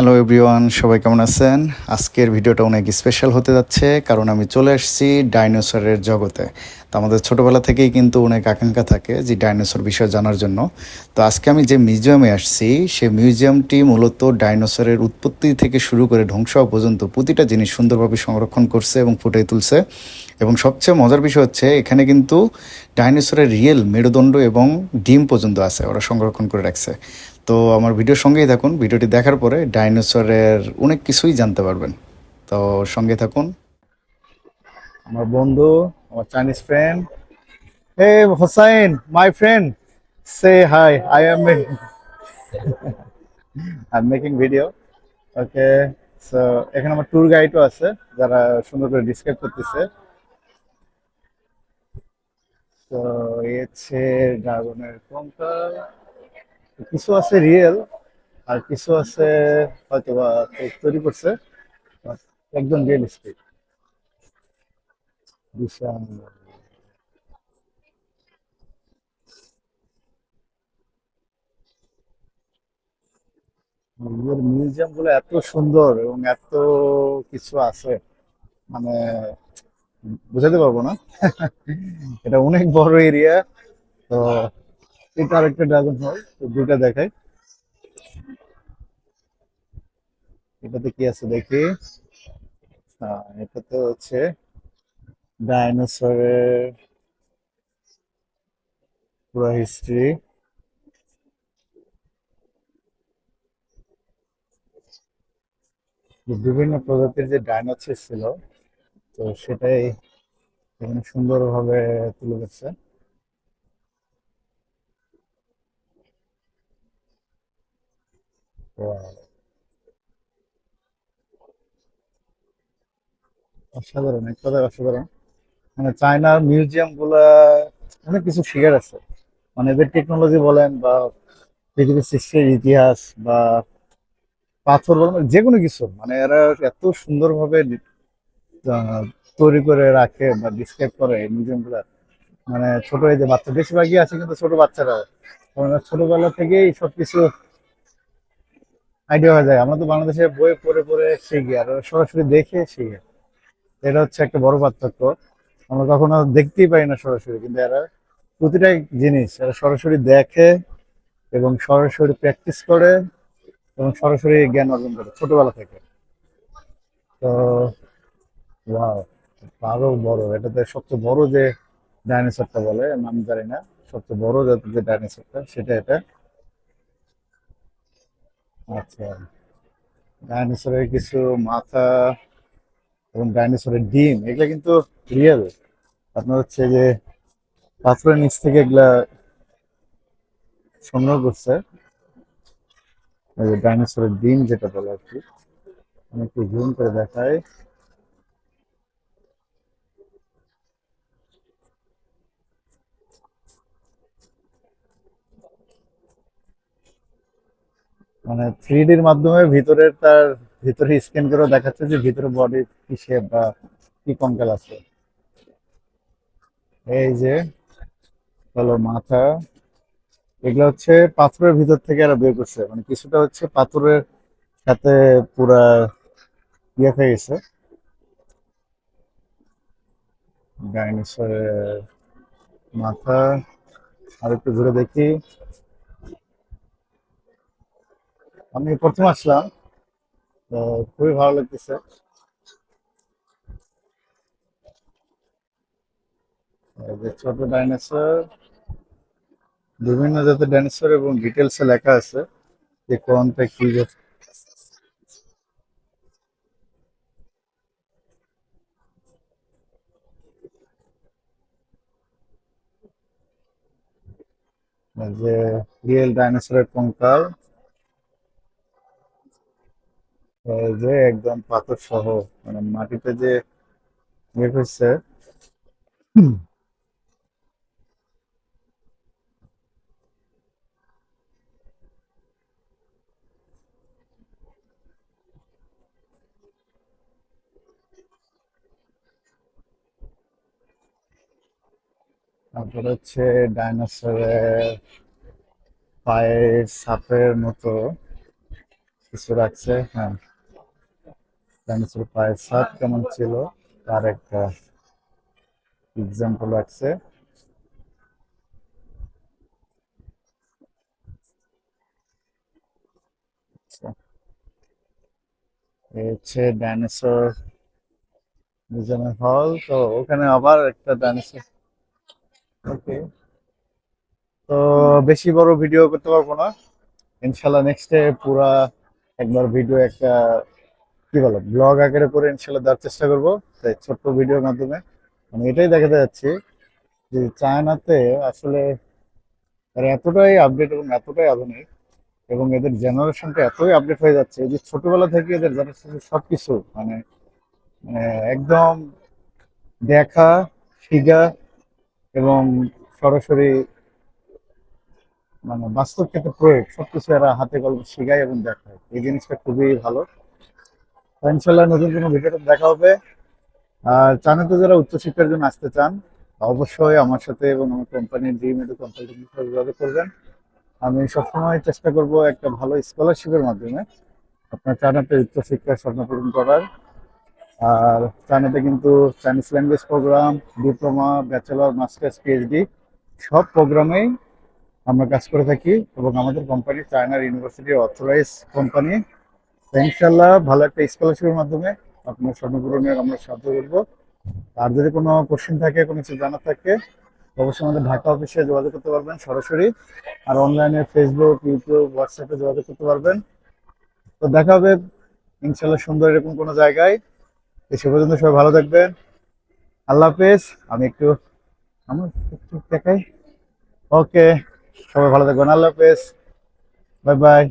Hello everyone সবাই কেমন আছেন? আজকের ভিডিওটা অনেক স্পেশাল হতে যাচ্ছে, কারণ আমি চলে আসছি ডাইনোসরের জগতে। তো আমাদের ছোটোবেলা থেকেই কিন্তু অনেক আকাঙ্ক্ষা থাকে যে ডাইনোসর বিষয়ে জানার জন্য। তো আজকে আমি যে মিউজিয়ামে আসছি সে মিউজিয়ামটি মূলত ডাইনোসরের উৎপত্তি থেকে শুরু করে ধ্বংস পর্যন্ত প্রতিটা জিনিস সুন্দরভাবে সংরক্ষণ করছে এবং ফুটিয়ে তুলছে। এবং সবচেয়ে মজার বিষয় হচ্ছে, এখানে কিন্তু ডাইনোসরের রিয়েল মেরুদণ্ড এবং ডিম পর্যন্ত আছে, ওরা সংরক্ষণ করে রাখছে। তো আমার ভিডিওর সঙ্গেই থাকুন, ভিডিওটি দেখার পরে ডাইনোসরের অনেক কিছুই জানতে পারবেন। তো সঙ্গে থাকুন। আমার বন্ধু আমার Chinese friend hey Hossain my friend say hi I am I am making video okay so এখানে আমার ট্যুর গাইডও আছে, যারা সুন্দর করে ডিসক্রাইব করতেছে। তো এই হচ্ছে ড্রাগনের কঙ্কাল। কিছু আছে রিয়েল আর কিছু আছে হয়তো বা তৈরি করছে একদম রিয়েলিস্টিক মিউজিয়ামগুলো এত সুন্দর এবং এত কিছু আছে মানে বুঝাতে পারব না। এটা অনেক বড় এরিয়া তো এটা আরেকটা ড্রাগন হল তো দুটা দেখাই। এটাতে কি আছে দেখি? এটা তো হচ্ছে ডাইনোসরের পুরো হিস্ট্রি বিভিন্ন প্রজাতির যে ডাইনোসর ছিল, তো সেটাই এখানে সুন্দরভাবে তুলে ধরছে। অসাধারণ এক কথায় অসাধারণ। মানে চায়নার মিউজিয়ামগুলা অনেক কিছু শিখার আছে মানে এদের টেকনোলজি বলেন বা পৃথিবীর সৃষ্টির ইতিহাস বা পাথর বলেন যে কোনো কিছু মানে এরা এত সুন্দরভাবে তৈরি করে রাখে বা ডিসক্রাইব করে এই মিউজিয়ামগুলা। মানে ছোট এই যে বাচ্চা, বেশিরভাগই আছে কিন্তু ছোট বাচ্চারা। কারণ ছোটবেলা থেকেই সবকিছু আইডিয়া হয়ে যায়। আমরা তো বাংলাদেশে বই পড়ে পড়ে শিখি, আর সরাসরি দেখে শিখে। এটা হচ্ছে একটা বড় পার্থক্য। আমরা কখনো দেখতেই পাই না সরাসরি, কিন্তু এরা প্রতিটা জিনিস এরা সরাসরি দেখে এবং সরাসরি প্র্যাকটিস করে এবং সরাসরি জ্ঞান অর্জন করে, ছোটবেলা থেকে। তো আরও বড়, এটাতে সবচেয়ে বড় যে ডাইনোসরটা বলে, নাম জানি না, সবচেয়ে বড় জাতের যে ডাইনোসরটা সেটা এটা। আচ্ছা ডাইনোসরের কিছু মাথা এবং ডাইনোসরের ডিম, এগুলা কিন্তু রিয়েল আপনার হচ্ছে যে পাথরের নিচ থেকে এগুলা সংগ্রহ করছে। ডাইনোসরের ডিম যেটা বলে আর কি। আমি একটু জুম করে দেখাই। মানে থ্রি ডির মাধ্যমে ভিতরের তার ভিতরে স্ক্যান করে দেখাচ্ছে যে ভিতরে বডি কি শেপ বা কি কঙ্কাল আছে। এই যে, হলো মাথা। এগুলো হচ্ছে পাথরের ভিতর থেকে এরা বের করছে। মানে কিছুটা হচ্ছে পাথরের সাথে পুরা ইয়ে হয়ে গেছে। ডাইনোসরের মাথা। আর একটু ঘুরে দেখি। আমি প্রথম আসলাম। তো খুবই ভালো লাগতেছে। ছোট ডাইনোসর, বিভিন্ন জাতের ডাইনোসর এবং ডিটেলসে লেখা আছে যে কোনটা কি যে রিয়েল ডাইনোসরের কঙ্কাল এই যে একদম পাথর সহ মানে মাটিতে যে ইয়ে তারপর হচ্ছে ডাইনোসরের পায়ের সাপের মতো কিছু রাখছে হ্যাঁ। ডাইনোসর পায়ের সাত কেমন ছিল? তার একটা এক্সাম্পল আচ্ছা হচ্ছে ডাইনোসর মিউজিয়ামের হল তো ওখানে আবার একটা ডাইনোসর। ওকে। তো বেশি বড় ভিডিও করতে পারব না। ইনশাল্লাহ নেক্সটে পুরা একবার ভিডিও একটা কি বলো ব্লগ আকারে করে ইনশাল্লাহ দেওয়ার চেষ্টা করব, তাই ছোট্ট ভিডিওর মাধ্যমে। আমি এটাই দেখাতে যাচ্ছি যে চায়নাতে আসলে তারা এতটাই আপডেট এবং এতটাই আধুনিক এবং এদের জেনারেশনটা এতই আপডেট হয়ে যাচ্ছে যে ছোটবেলা থেকে এদের জেনারেশন সবকিছু মানে মানে একদম দেখা, শিখা এবং সরাসরি মানে বাস্তব ক্ষেত্রে প্রয়োগ, সবকিছু এরা হাতে কলমে শিখায় এবং দেখায়। এই জিনিসটা খুবই ভালো। ইনশাল্লাহ নতুন কোনো ভিডিওটা দেখা হবে। আর চানাতে যারা উচ্চশিক্ষার জন্য আসতে চান, অবশ্যই আমার সাথে এবং আমার কোম্পানির ড্রিম এডু কনসালটিং যোগাযোগ করবেন। আমি সবসময় চেষ্টা করব একটা ভালো স্কলারশিপের মাধ্যমে আপনার চায়নাতে উচ্চশিক্ষার স্বপ্ন পূরণ করার। আর চায়নাতে কিন্তু Chinese language programme diploma bachelor masters PhD সব প্রোগ্রামেই আমরা কাজ করে থাকি এবং আমাদের কোম্পানি চায়নার ইউনিভার্সিটির অথরাইজ কোম্পানি ইনশাল্লাহ ভালো একটা স্কলারশিপের মাধ্যমে আপনার স্বর্ণপূরণের আমরা সাহায্য করব। আর যদি কোনো কোশ্চেন থাকে, কোনো কিছু জানার থাকে, অবশ্যই আমাদের ঢাকা অফিসে যোগাযোগ করতে পারবেন সরাসরি। আর অনলাইনে ফেসবুক ইউটিউব হোয়াটসঅ্যাপে যোগাযোগ করতে পারবেন। তো দেখা হবে ইনশাল্লাহ সুন্দর এরকম কোনো জায়গায়। তো সে পর্যন্ত সবাই ভালো থাকবেন। আল্লাহ হাফেজ। আমি একটু আমার একটু দেখাই। ওকে সবাই ভালো থাকবেন। আল্লাহ হাফেজ। Bye bye